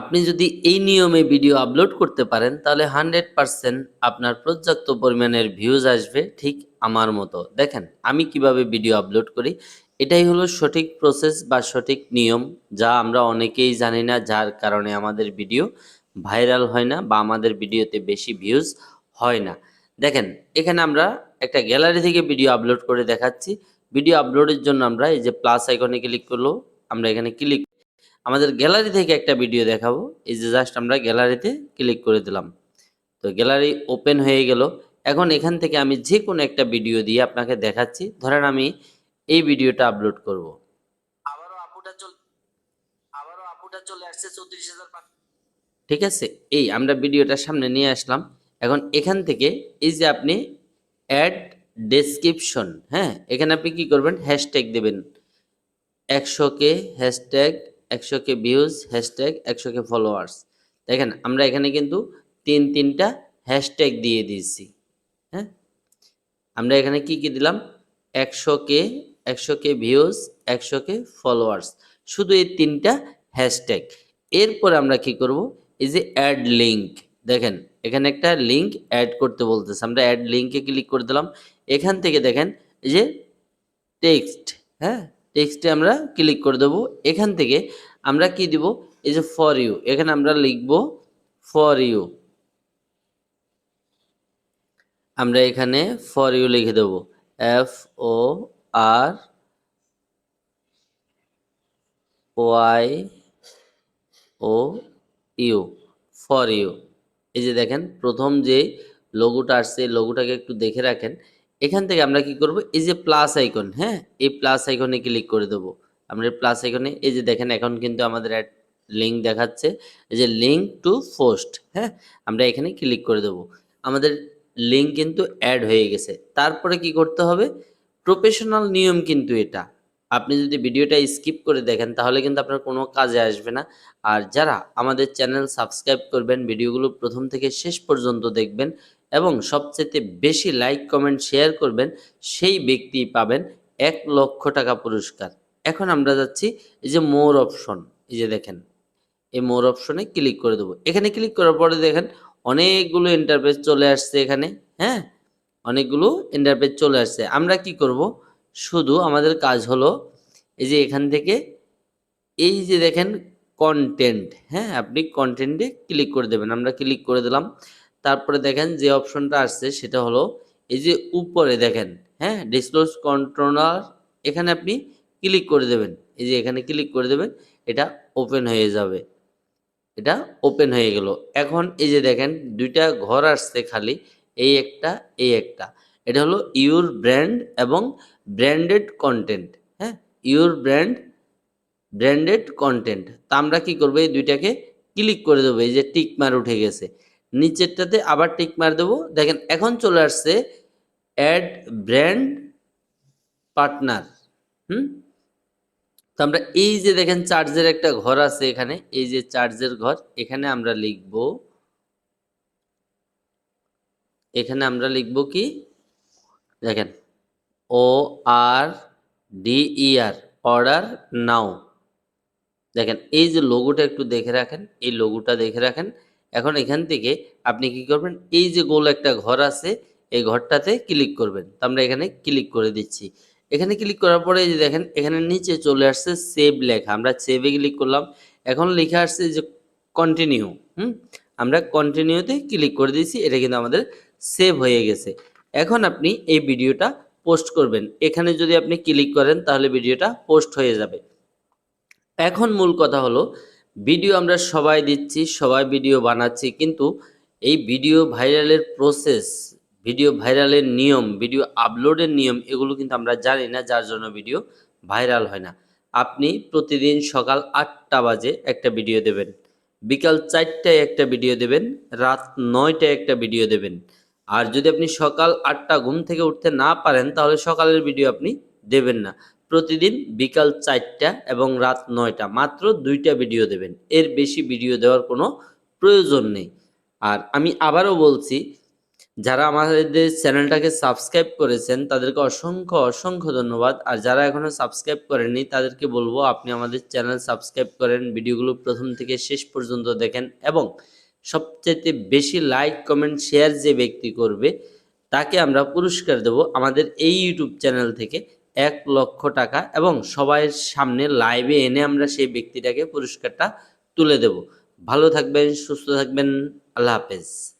আপনি যদি এই নিয়মে ভিডিও আপলোড করতে পারেন, তাহলে হান্ড্রেড পারসেন্ট আপনার পর্যাপ্ত পরিমাণের ভিউজ আসবে ঠিক আমার মতো। দেখেন, আমি কীভাবে ভিডিও আপলোড করি? এটাই হলো সঠিক প্রসেস বা সঠিক নিয়ম, যা আমরা অনেকেই জানি না, যার কারণে আমাদের ভিডিও ভাইরাল হয় না বা আমাদের ভিডিওতে বেশি ভিউজ হয় না। দেখেন, এখানে আমরা একটা গ্যালারি থেকে ভিডিও আপলোড করে দেখাচ্ছি। ভিডিও আপলোডের জন্য আমরা এই যে প্লাস আইকনে ক্লিক করল, আমরা এখানে ক্লিক আমাদের গ্যালারি থেকে একটা ভিডিও দেখাবো। এই যে জাস্ট আমরা গ্যালারিতে ক্লিক করে দিলাম। তো গ্যালারি ওপেন হয়ে গেল। এখন এখান থেকে আমি যে কোনো একটা ভিডিও দিয়ে আপনাকে দেখাচ্ছি। ধরেন আমি এই ভিডিওটা আপলোড করব। আবারও আপুটা চল আবারও আপুটা চলে আসছে চৌত্রিশ হাজার ঠিক আছে? এই আমরা ভিডিওটার সামনে নিয়ে আসলাম। এখন এখান থেকে এই যে আপনি অ্যাড ডেসক্রিপশন হ্যাঁ? এখানে আপনি কি করবেন? হ্যাশট্যাগ দেবেন। একশো কে হ্যাশট্যাগ একশো কে ভিউজ হ্যাশট্যাগ একশো কে ফলোয়ার্স দেখেন, আমরা এখানে কিন্তু তিন তিনটা হ্যাশট্যাগ দিয়ে দিয়েছি হ্যাঁ? আমরা এখানে কি কি দিলাম? একশো কে একশো কে ভিউজ একশো কে ফলোয়ার্স শুধু এই তিনটা হ্যাশট্যাগ এরপর আমরা কি করব? এই যে অ্যাড লিঙ্ক দেখেন, এখানে একটা লিঙ্ক অ্যাড করতে বলতেছে। আমরা অ্যাড লিঙ্কে ক্লিক করে দিলাম। এখান থেকে দেখেন, এই যে টেক্সট হ্যাঁ? টেক্সটে আমরা ক্লিক করে দেবো। এখান থেকে আমরা কি দিব? এই যে ফর ইউ এখানে আমরা লিখব ফর ইউ আমরা এখানে ফর ইউ লিখে দেব। F O R Y O U for you এই যে দেখেন, প্রথম যে লোগোটা আসছে লোগোটাকে একটু দেখে রাখেন। এখান থেকে আমরা কি করব? এই যে প্লাস আইকন হ্যাঁ? এই প্লাস আইকনে ক্লিক করে দেবো। আমরা প্লাস আইকনে এই যে দেখেন এখন কিন্তু আমাদের অ্যাড লিঙ্ক দেখাচ্ছে। এই যে লিঙ্ক টু পোস্ট হ্যাঁ? আমরা এখানে ক্লিক করে দেবো। আমাদের লিঙ্ক কিন্তু অ্যাড হয়ে গেছে। তারপরে কি করতে হবে? প্রফেশনাল নিয়ম কিন্তু এটা। আপনি যদি ভিডিওটা স্কিপ করে দেখেন, তাহলে কিন্তু আপনার কোনো কাজে আসবে না। আর যারা আমাদের চ্যানেল সাবস্ক্রাইব করবেন, ভিডিওগুলো প্রথম থেকে শেষ পর্যন্ত দেখবেন এবং সবচেয়ে বেশি লাইক কমেন্ট শেয়ার করবেন, সেই ব্যক্তি পাবেন এক লক্ষ টাকা পুরস্কার। এখন আমরা যাচ্ছি এই যে মোর অপশন এই যে দেখেন, এই মোর অপশনে ক্লিক করে দেবো। এখানে ক্লিক করার পরে দেখেন অনেকগুলো ইন্টারপেজ চলে আসছে এখানে হ্যাঁ? অনেকগুলো ইন্টারপেজ চলে আসছে। আমরা কি করব? শুধু আমাদের কাজ হলো এই যে এখান থেকে এই যে দেখেন কন্টেন্ট হ্যাঁ? আপনি কন্টেন্টে ক্লিক করে দেবেন। আমরা ক্লিক করে দিলাম। তারপরে দেখেন যে অপশনটা আসছে সেটা হলো এই যে উপরে দেখেন হ্যাঁ ডিসক্লোজ কন্ট্রোলার এখানে আপনি ক্লিক করে দেবেন। এই যে এখানে ক্লিক করে দেবেন, এটা ওপেন হয়ে যাবে। এটা ওপেন হয়ে গেল। এখন এই যে দেখেন, দুইটা ঘর আসছে খালি, এই একটা এই একটা। এটা হলো ইউর ব্র্যান্ড এবং ব্র্যান্ডেড কন্টেন্ট হ্যাঁ ইউর ব্র্যান্ড ব্র্যান্ডেড কন্টেন্ট তা আমরা কী করব? এই দুইটাকে ক্লিক করে দেবো। এই যে টিক মার উঠে গেছে। নিচেরটাতে আবার টিক মার দেবো। দেখেন, এখন চলে আসছে অ্যাড ব্র্যান্ড পার্টনার হুম? তো আমরা এই যে দেখেন চার্জের একটা ঘর আছে এখানে, এই যে চার্জের ঘর, এখানে আমরা লিখব, এখানে আমরা লিখব কি? দেখেন ও আর ডি ই আর অর্ডার নাও দেখেন, এই যে লোগোটা একটু দেখে রাখেন, এই লোগোটা দেখে রাখেন। এখন এখান থেকে আপনি কি করবেন? এই যে গোল একটা ঘর আছে, এই ঘরটাতে ক্লিক করবেন। তো আমরা এখানে ক্লিক করে দিচ্ছি। এখানে ক্লিক করার পরে যে দেখেন, এখানে নিচে চলে আসছে সেভ লেখা। আমরা সেভে ক্লিক করলাম। এখন লেখা আসছে যে কন্টিনিউ হুম? আমরা কন্টিনিউতে ক্লিক করে দিয়েছি। এটা কিন্তু আমাদের সেভ হয়ে গেছে। এখন আপনি এই ভিডিওটা পোস্ট করবেন। এখানে যদি আপনি ক্লিক করেন, তাহলে ভিডিওটা পোস্ট হয়ে যাবে। এখন মূল কথা হলো ভিডিও আমরা সবাই দিচ্ছি, সবাই ভিডিও বানাচ্ছি, কিন্তু এই ভিডিও ভাইরালের প্রসেস ভিডিও ভাইরালের নিয়ম, ভিডিও আপলোডের নিয়ম, এগুলো কিন্তু আমরা জানি না, যার জন্য ভিডিও ভাইরাল হয় না। আপনি প্রতিদিন সকাল আটটা বাজে একটা ভিডিও দেবেন, বিকাল চারটায় একটা ভিডিও দেবেন, রাত নয়টায় একটা ভিডিও দেবেন। আর যদি আপনি সকাল আটটা ঘুম থেকে উঠতে না পারেন, তাহলে সকালের ভিডিও আপনি দেবেন না। প্রতিদিন বিকাল চারটা এবং রাত নয়টা মাত্র দুইটা ভিডিও দেবেন। এর বেশি ভিডিও দেওয়ার কোনো প্রয়োজন নেই। আর আমি আবারও বলছি, যারা আমাদের চ্যানেলটাকে সাবস্ক্রাইব করেছেন, তাদেরকে অসংখ্য অসংখ্য ধন্যবাদ। আর যারা এখনও সাবস্ক্রাইব করেননি, তাদেরকে বলব, আপনি আমাদের চ্যানেল সাবস্ক্রাইব করেন, ভিডিওগুলো প্রথম থেকে শেষ পর্যন্ত দেখেন এবং সবচেয়ে বেশি লাইক কমেন্ট শেয়ার যে ব্যক্তি করবে, তাকে আমরা পুরস্কার দেব আমাদের এই ইউটিউব চ্যানেল থেকে। এক লক্ষ টাকা এবং সবাইয়ের সামনে লাইভে এনে আমরা সেই ব্যক্তিটাকে পুরস্কারটা তুলে দেব। ভালো থাকবেন, সুস্থ থাকবেন, আল্লাহ হাফেজ।